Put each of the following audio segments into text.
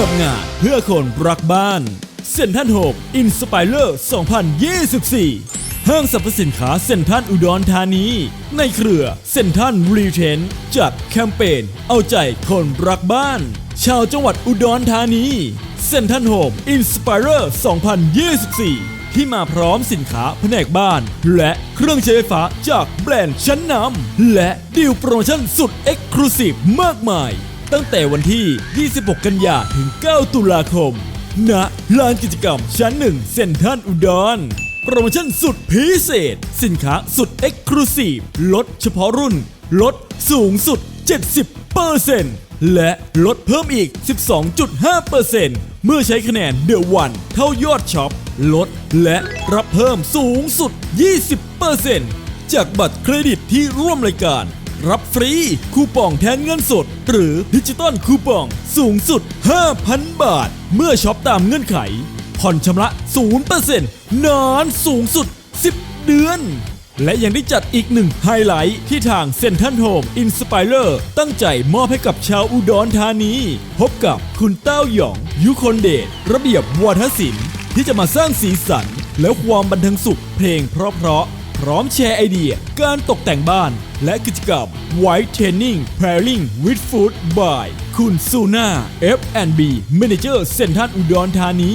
กับงานเพื่อคนรักบ้านเซ็นทรัลโฮมอินสไปเลอร์ 2024 ห้างสรรพสินค้าเซ็นทรัลอุดรธานี ในเครือเซ็นทรัลรีเทนจัดแคมเปญเอาใจคนรักบ้าน ชาวจังหวัดอุดรธานีเซ็นทรัลโฮมอินสไปเลอร์ 2024 ที่มาพร้อมสินค้าแผนกบ้าน และเครื่องใช้ไฟฟ้าจากแบรนด์ชั้นนำและดีลโปรโมชั่นสุดเอ็กซ์คลูซีฟมากมาย ตั้งแต่วันที่ 26 กันยาถึง 9 ตุลาคม ณ ลานกิจกรรมชั้นหนึ่งเซ็นทรัลอุดรโปรโมชั่นสุดพิเศษ สินค้าสุดเอ็กซ์คลูซีฟลดเฉพาะรุ่น ลดสูงสุด 70%และลดเพิ่มอีก 12.5%เมื่อใช้คะแนนเดอะวันเท่ายอดช็อป ลดและรับเพิ่มสูงสุด 20%จากบัตรเครดิตที่ร่วมรายการ รับฟรี คูปองแทนเงินสด หรือดิจิตอลคูปองสูงสุด 5,000 บาท เมื่อช็อปตามเงื่อนไข ผ่อนชำระ 0%นานสูงสุด 10 เดือน และยังได้จัดอีกหนึ่งไฮไลท์ที่ทางเซ็นทรัลโฮมอินสไปเลอร์ตั้งใจมอบให้กับชาวอุดรธานี พบกับคุณเต้าหยอง ยุคนเดชระเบียบวัฒศิลป์ที่จะมาสร้างสีสัน และความบันเทิงสุขเพลงเพราะๆ พร้อมแชร์ไอเดีย การตกแต่งบ้าน และกิจกรรม White Training Pairing with Food by คุณซูน่า F&B Manager เซ็นทรัลอุดรธานี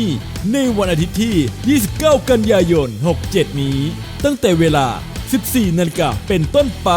ในวันอาทิตย์ที่ 29 กันยายน 67 นี้ ตั้งแต่เวลา 14นาฬิกาเป็นต้นไป